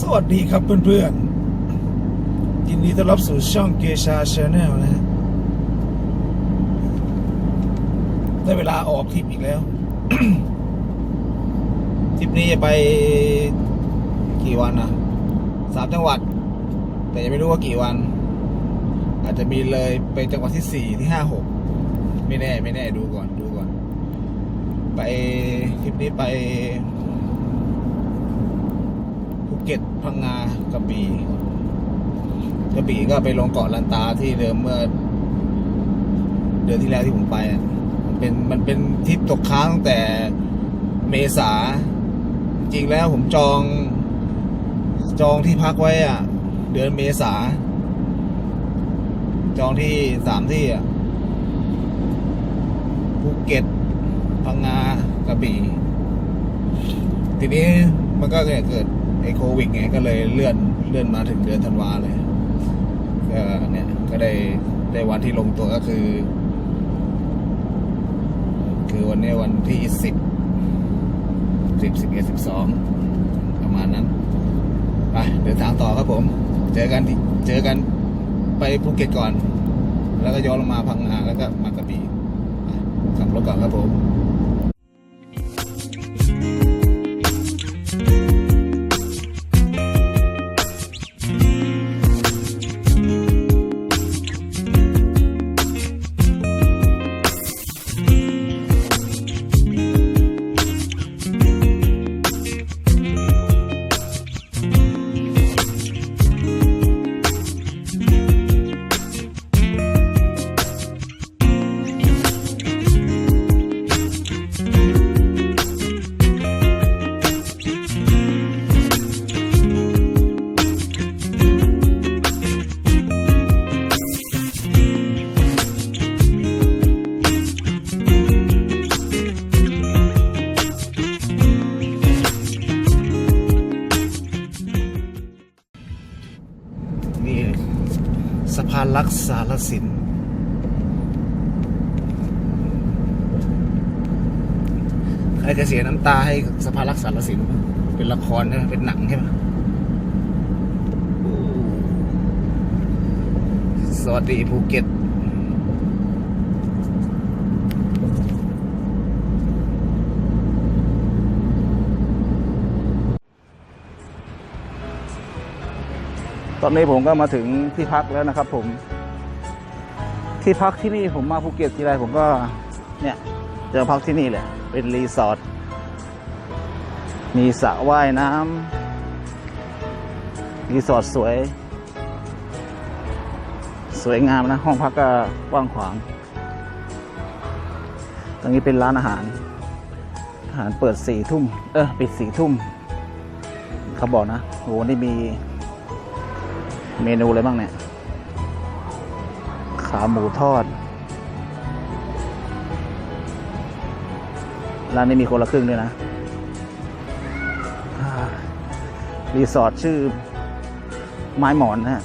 สวัสดีครับเพื่อนๆยินดีต้อนรับสู่ช่องเกชาชาแนลนะฮะได้เวลาออกทริปอีกแล้ว ทริปนี้จะไปกี่วันนะสามจังหวัด แต่ยังไม่รู้ว่ากี่วัน อาจจะมีเลยไปจังหวัดที่สี่ที่ห้าหกไม่แน่ ไม่แน่ดูก่อนดูก่อน ไปทริปนี้ไป เก็ตพังงากระบี่กระบี่ก็ไปลงเกาะลันตาที่เดิมเมื่อ เดือนที่แล้วที่ผมไปอะมันเป็นมันเป็นทริปตกค้างตั้งแต่เมษา จริงแล้วผมจอง จองที่พักไว้อะ เดือนเมษา จองที่สามที่อะภูเก็ตพังงากระบี่ทีนี้มันก็เกิด ไอ้โควิดไงก็เลยเลื่อนเลื่อนมาถึงเดือนธันวาเลยก็เนี่ยก็ได้ได้วันที่ลงตัวก็คือ คือวันนี้วันที่สิบสิบสิบเอ็ดสิบสองประมาณนั้นไปเดินทางต่อครับผม เจอกันเจอกันไปภูเก็ตก่อน แล้วก็ย้อนลงมาพังงาแล้วก็มากระบี่ขับรถก่อนครับผม พารักษารสินเป็นละครใช่ไหมเป็นหนังใช่ไหมสวัสดีภูเก็ตตอนนี้ผมก็มาถึงที่พักแล้วนะครับ ผม ที่พักที่นี่ผมมาภูเก็ตทีไรผมก็เนี่ยจอพักที่นี่แหละ เป็นรีสอร์ท มีสระว่ายน้ำรีสอร์ทสวย สวยงามนะ ห้องพักก็กว้างขวาง ตรงนี้เป็นร้านอาหาร อาหารเปิดสี่ทุ่ม เออ ปิดสี่ทุ่ม เขาบอกนะโหนี่มีเมนูอะไรบ้างเนี่ย ขาหมูทอด ร้านนี้มีคนละครึ่งด้วยนะ รีสอร์ทชื่อไม้หมอนนะฮะ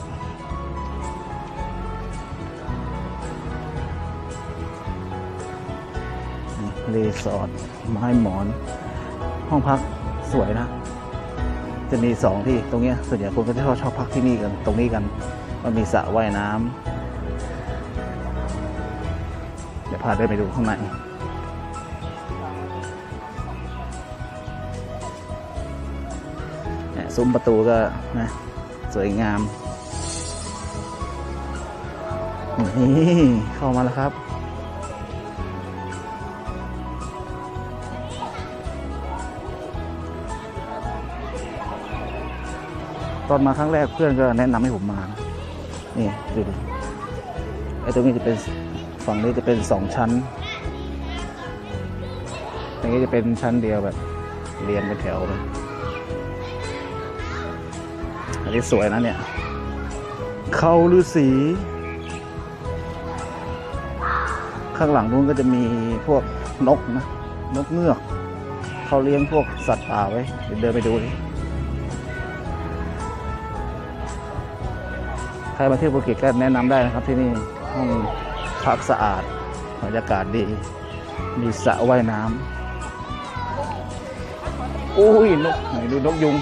รีสอร์ทไม้หมอน ห้องพักสวยนะ จะมีสองที่ตรงเนี้ยส่วนใหญ่คนก็จะชอบชอบพักที่นี่กัน ตรงนี้กันมันมีสระว่ายน้ำเดี๋ยวพาเดินไปดูข้างใน ซุ้มประตูก็นะสวยงามนี่เข้ามาแล้วครับตอนมาครั้งแรกเพื่อนก็แนะนำให้ผมมานะนี่ดูดิไอ้ตรงนี้จะเป็นฝั่งนี้จะเป็นสองชั้นตรงนี้จะเป็นชั้นเดียวแบบเรียงเป็นแถวเลย นนี้สวยนะเนี่ย เขาฤาษีข้างหลังนู้นก็จะมีพวกนกนะ นกเงือก เขาเลี้ยงพวกสัตว์ป่าไว้เดี๋ยวเดินไปดูดิใครมาเที่ยวภูเก็ตก็แนะนำได้นะครับที่นี่ห้องพักสะอาดบรรยากาศดี มีสระว่ายน้ำอุ้ยนกไหนดูนกยุง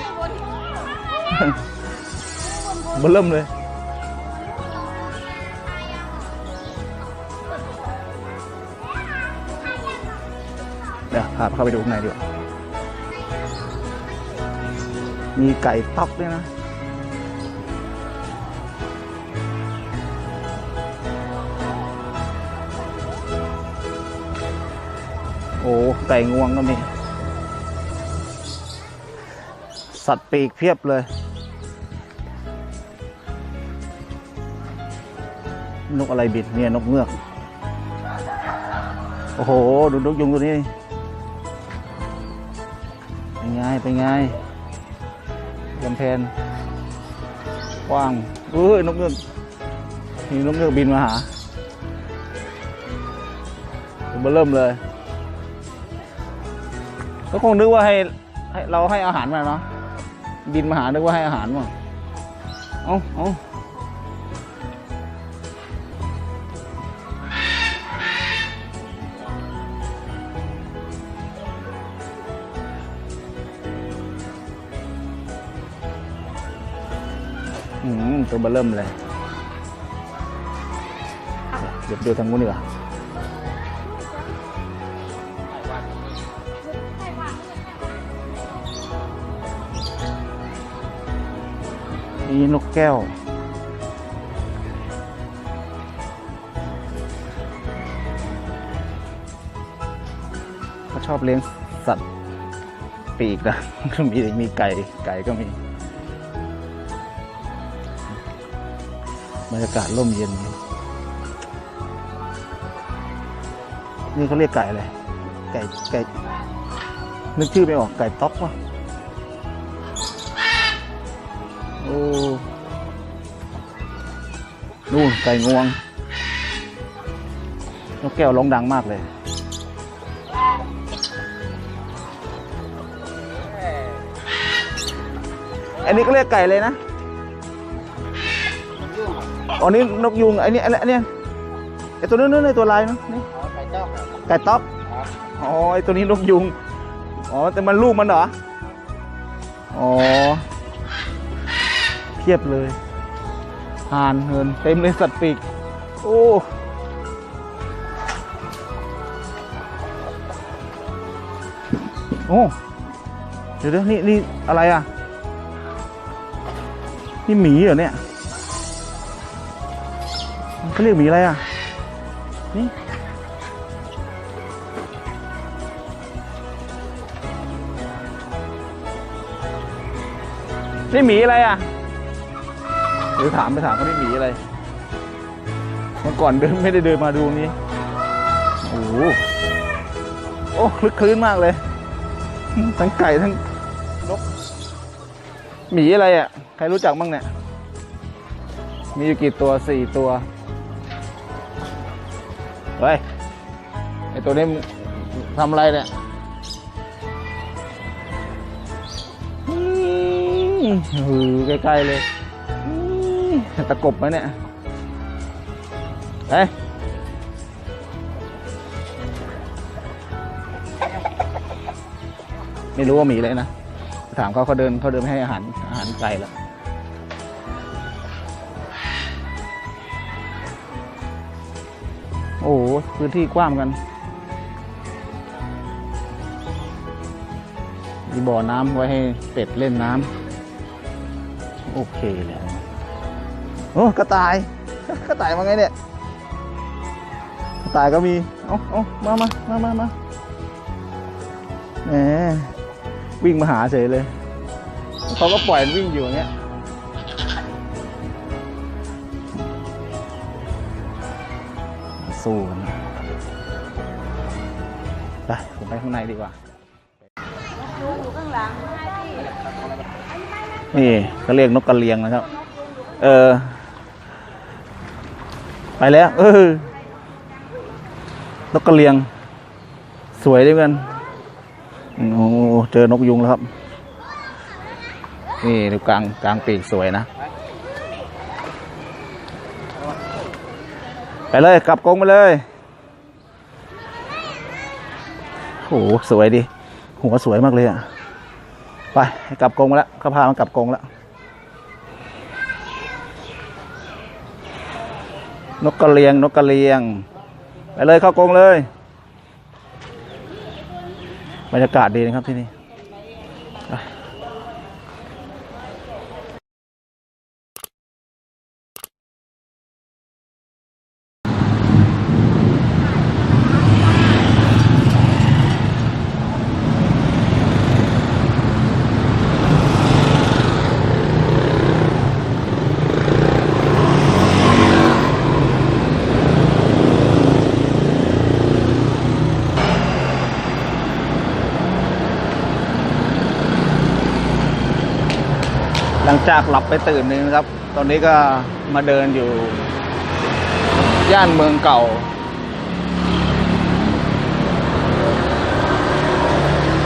เบนเริ่มเลย เดี๋ยวพาเข้าไปดูข้างในดีกว่ามีไก่ต๊อกด้วยนะโอ้ไก่งวงก็มี สัตว์ปีกเพียบเลย นกอะไรบินเนี่ยนกเงือก โอ้โห ดูนกยุงตัวนี้ เป็นไง เป็นไงลำแพนกว้างเฮ้ยนกเงือกมีนกเงือกบินมาหาตัวเบร์เริ่มเลย ก็คงนึกว่าให้ให้เราให้อาหารมาเนาะบินมาหานึกว่าให้อาหารมั้งเอาเอา ตัวเบอร์เริ่มเลย เดี๋ยวดูทางนู้นดีกว่านี่นกแก้วเขาชอบเลี้ยงสัตว์ปีกนะก็มีมีไก่ ไก่ก็มี บรรยากาศร่มเย็น นี่เขาเรียกไก่อะไร ไก่ไก่ นึกชื่อไม่ออกไก่ต๊อกวะโอ้นู่นไก่งวงนกแก้วร้องดังมากเลย อันนี้ก็เรียกไก่เลยนะ อ๋อนี่นกยุงไอ้นี่ไอ้นี่ไอ้ตัวนู้นไอ้ตัวลายนะนี่ไก่เจ้าครับไก่ต๊อบอ๋อไอ้ตัวนี้นกยุงอ๋อแต่มันลูกมันเหรออ๋อเพียบเลยห่านเหินเต็มเลยสัตว์ปีกโอ้โอ้เดี๋ยวเดี๋ยวนี่นี่อะไรอะ นี่หมีเหรอเนี่ย เขาเรียกหมีอะไรอะ นี่ นี่หมีอะไรอะ เดี๋ยวถามไปถามเขานี่หมีอะไร เมื่อก่อนเดินไม่ได้เดินมาดูนี้ โอ้โห โอ้คลึกคลื้นมากเลย ทั้งไก่ทั้งนก หมีอะไรอะ ใครรู้จักบ้างเนี่ยมีอยู่กี่ตัวสี่ตัว เฮ้ยไอตัวนี้ทำอะไรเนี่ยอืมหือใกล้ๆเลยอืมตะกบไหมเนี่ยเฮ้ยไม่รู้ว่าหมีเลยนะ ถามเขาเขาเดินเขาเดินให้อาหารอาหารไก่แล้ว อ้โหพื้นที่กว้างกันมีบ่อน้ำไว้ให้เป็ดเล่นน้ำโอเคเลยโอ้กระต่ายกระต่ายมาไงเนี่ยกระต่ายก็มีเอาเอามามามามามาแหมวิ่งมาหาเฉยเลยเขาก็ปล่อยวิ่งอยู่อย่างเงี้ย สู้กันนะไปผมไปข้างในดีกว่านี่เขาเรียกนกกระเรียงนะครับ เออ ไปแล้ว เออนกกระเรียง สวยด้วยกันโอ้เจอนกยุงแล้วครับ นี่ดูกลางกลางปีกสวยนะ ไปเลยกลับกรงไปเลยโอ้โหสวยดีหัวสวยมากเลยอะไปกลับกรงแล้วเขาพามันกลับกรงแล้วนกกระเลียงนกกระเลียง ไปเลยเข้ากรงเลย บรรยากาศดีนะครับที่นี่ ลังจากหลับไปตื่นหนึงนะครับ ตอนนี้ก็มาเดินอยู่ ย่านเมืองเก่า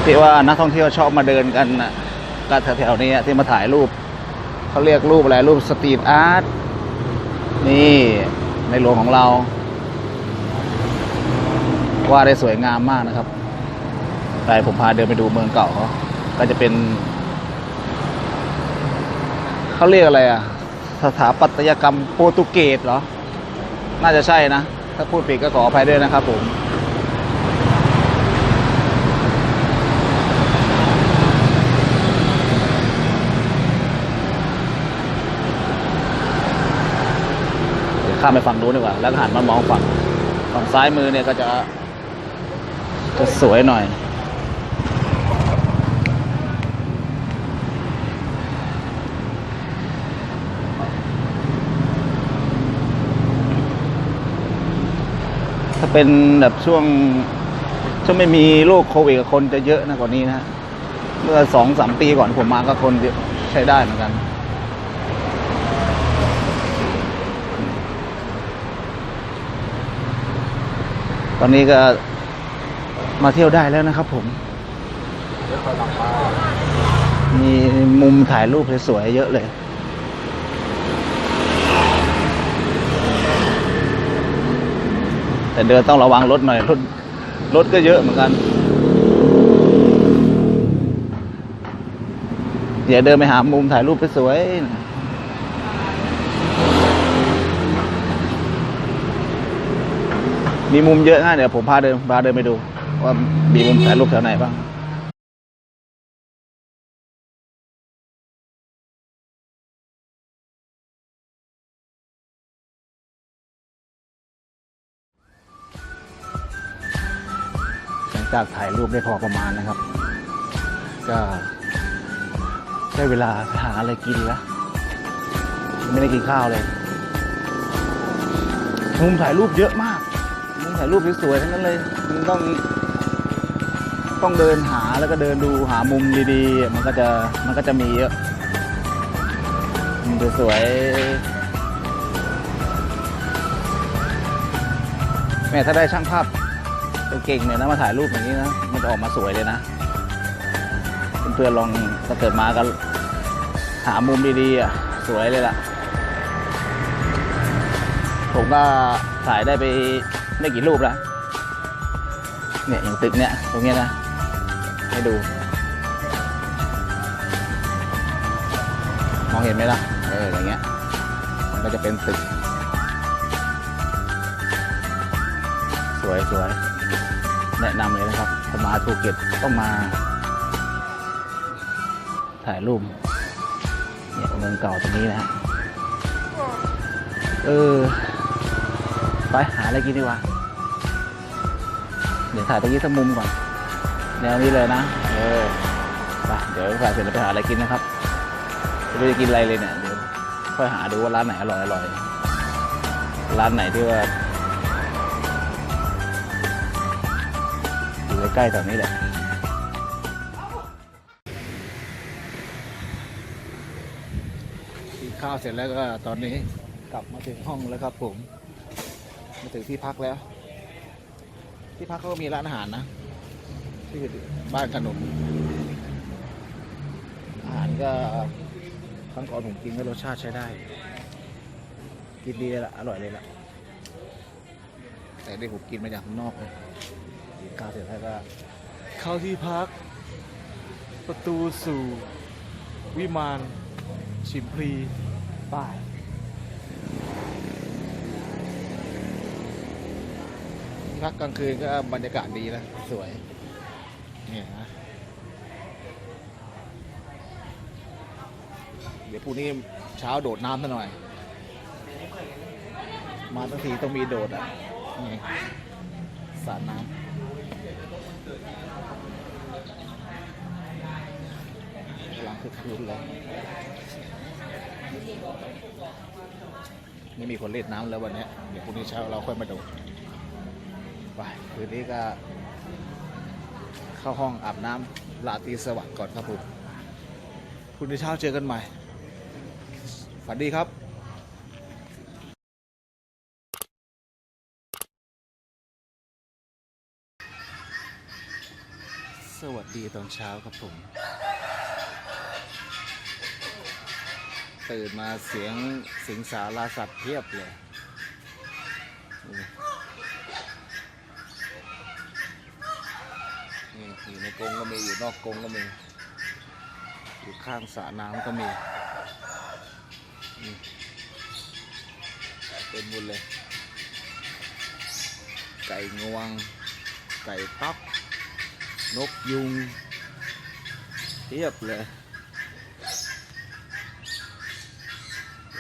ที่ว่านักท่องเที่ยวชอบมาเดินกันนะก็แถวๆนี้ที่มาถ่ายรูป เขาเรียกรูปอะไรรูปสตรีทอาร์ตนี่ในหลวงของเราว่าได้สวยงามมากนะครับไปผมพาเดินไปดูเมืองเก่าก็จะเป็น เขาเรียกอะไรอะสถาปัตยกรรมโปรตุเกสเหรอ น่าจะใช่นะ ถ้าพูดผิดก็ขออภัยด้วยนะครับผมเดี๋ยวข้ามไปฝั่งนู้นดีกว่า แล้วหันมามองฝั่ง ฝั่งซ้ายมือเนี่ยก็จะจะสวยหน่อย เป็นแบบช่วงช่วงไม่มีโรคโควิดกับคนจะเยอะนะกว่านี้นะเมื่อสองสามปีก่อนผมมาก็คนเยอะใช้ได้เหมือนกัน ตอนนี้ก็มาเที่ยวได้แล้วนะครับผม มีมุมถ่ายรูปสวยๆเยอะเลย แต่เดินต้องระวังรถหน่อยรถรถก็เยอะเหมือนกันอย่าเดินไปหามุมถ่ายรูปสวยมีมุมเยอะนะเดี๋ยวผมพาเดินพาเดินไปดู ว่ามีมุมถ่ายรูปแถวไหนบ้าง จากถ่ายรูปได้พอประมาณนะครับ ก็ได้เวลาหาอะไรกินแล้วไม่ได้กินข้าวเลยมุมถ่ายรูปเยอะมากมุมถ่ายรูปสวยๆทั้งนั้นเลยมันต้องต้องเดินหาแล้วก็เดินดูหามุมดีๆ มันก็จะมันก็จะมีเยอะมุมสวยๆแม่ถ้าได้ช่างภาพ เก่งเนี่ยนะมาถ่ายรูปอย่างนี้นะมันจะออกมาสวยเลยนะเพื่อนๆลองถ้าเกิดมาก็หามุมดีๆอะสวยเลยล่ะ ผมก็ถ่ายได้ไปไม่กี่รูปแล้วเนี่ยอย่างตึกเนี่ยตรงเนี้ยนะให้ดู มองเห็นไหมล่ะเอออย่างเงี้ยมันก็จะเป็นตึก สวยสวย แนะนำเลยนะครับถ้ามาภูเก็ตต้องมา ถ่ายรูปเนี่ยเมืองเก่าตรงนี้นะฮะเออไปหาอะไรกินดีกว่า เดี๋ยวถ่ายตรงนี้สักมุมก่อน แนวนี้เลยนะ เออไปเดี๋ยวถ่ายเสร็จแล้วไปหาอะไรกินนะครับไม่รู้จะกินอะไรเลยเนี่ย เดี๋ยวค่อยหาดูว่าร้านไหนอร่อยอร่อย ร้านไหนที่ว่า ใกล้ๆแถวนี้แหละกินข้าวเสร็จแล้วก็ตอนนี้กลับมาถึงห้องแล้วครับผม มาถึงที่พักแล้ว ที่พักเขาก็มีร้านอาหารนะที่บ้านขนมอาหารก็ครั้งก่อนผมกินก็รสชาติใช้ได้ กินดีเลยล่ะอร่อยเลยล่ะแต่ได้ผมกินมาจากข้างนอกเลย กินข้าวเสร็จแล้วก็เข้าที่พัก ประตูสู่วิมานชิมพลีป้ายพักกลางคืนก็บรรยากาศดีนะสวย เนี่ยนะเดี๋ยวพรุ่งนี้เช้าโดดน้ำซะหน่อย มาทั้งทีต้องมีโดดอะนี่สระน้ำกำลัง คืนเลยไม่มีคนเล่นน้ำแล้ววันนี้เดี๋ยวพรุ่งนี้เช้าเราค่อยมาดดไปคืนนี้ก็ เข้าห้องอาบน้ำลาตรีสวัสดิ์ก่อนครับผมพรุ่งนี้เช้าเจอกันใหม่ฝันดีครับสวัสดีตอนเช้าครับผม ตื่นมาเสียงสิงสาราสัตว์เพียบเลยนี่อยู่ในกรงก็มีอยู่นอกกรงก็มี อยู่ข้างสระน้ำก็มีเต็มหมดเลย ไก่งวง ไก่ต๊อกนกยุงเทียบเลย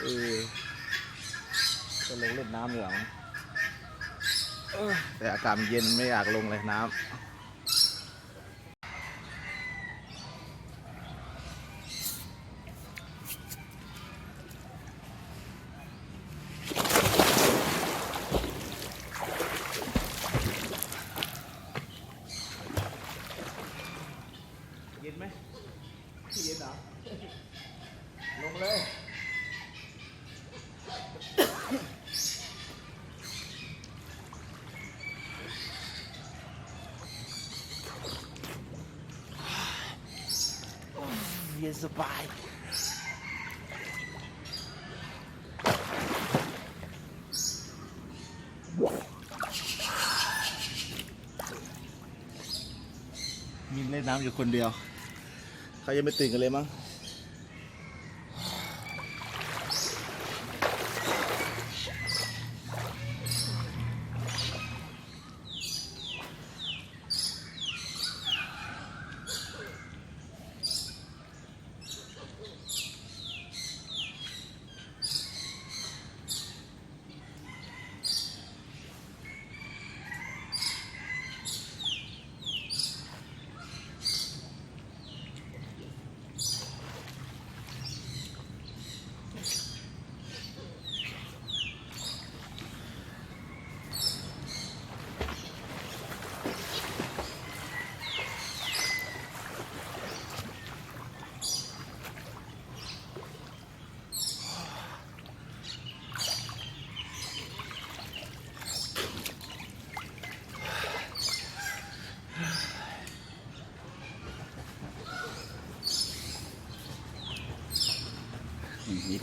เออจะลงเล่นน้ำเหรอเออแต่อากาศมันเย็นไม่อยากลงเลยน้ำ เย็นไหมเย็นเหรอ ลงเลย เย็น สบายมีเล่นน้ำอยู่คนเดียว เขายังไม่ตื่นกันเลยมั้ง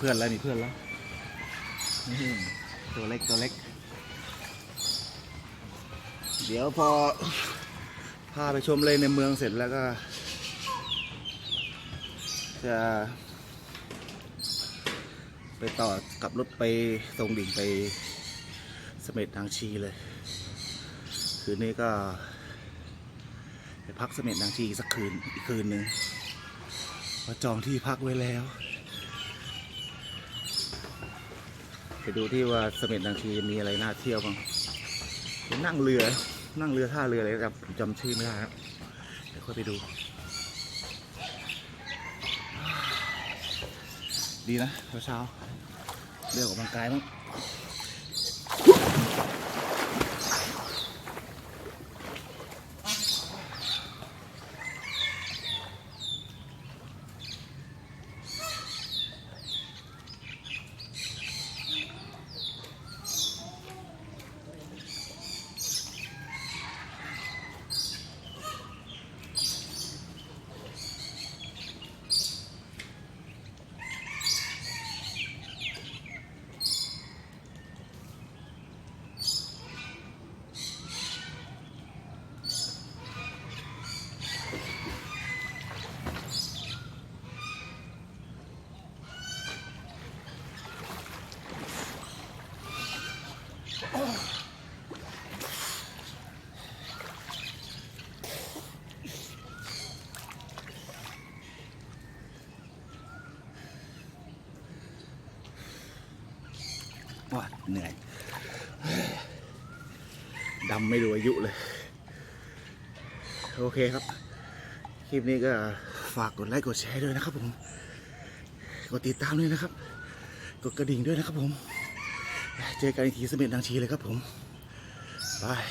เพื่อนแล้วมีเพื่อนแล้วนี่ตัวเล็กตัวเล็ก เดี๋ยวพอพาไปชมเลยในเมืองเสร็จแล้วก็ จะไปต่อกับรถไปตรงดิ่งไปเสม็ดนางชีเลย คืนนี้ก็ ไปพักเสม็ดนางชีอีกสักคืนอีกคืนหนึ่งเพราะจองที่พักไว้แล้ว ไปดูที่ว่าเสม็ดนางชีมีอะไรน่าเที่ยวบ้างนั่งเรือนั่งเรือท่าเรืออะไรครับผมจำชื่อไม่ได้ครับเดี๋ยวค่อยไปดู ดีนะเช้าเรื่องออกกำลังกายมั้ง ดำไม่รู้อายุเลย โอเคครับ คลิปนี้ก็ฝากกดไลค์กดแชร์ด้วยนะครับผม กดติดตามด้วยนะครับ กดกระดิ่งด้วยนะครับผม เจอกันอีกทีสมิธนางชีเลยครับผมบาย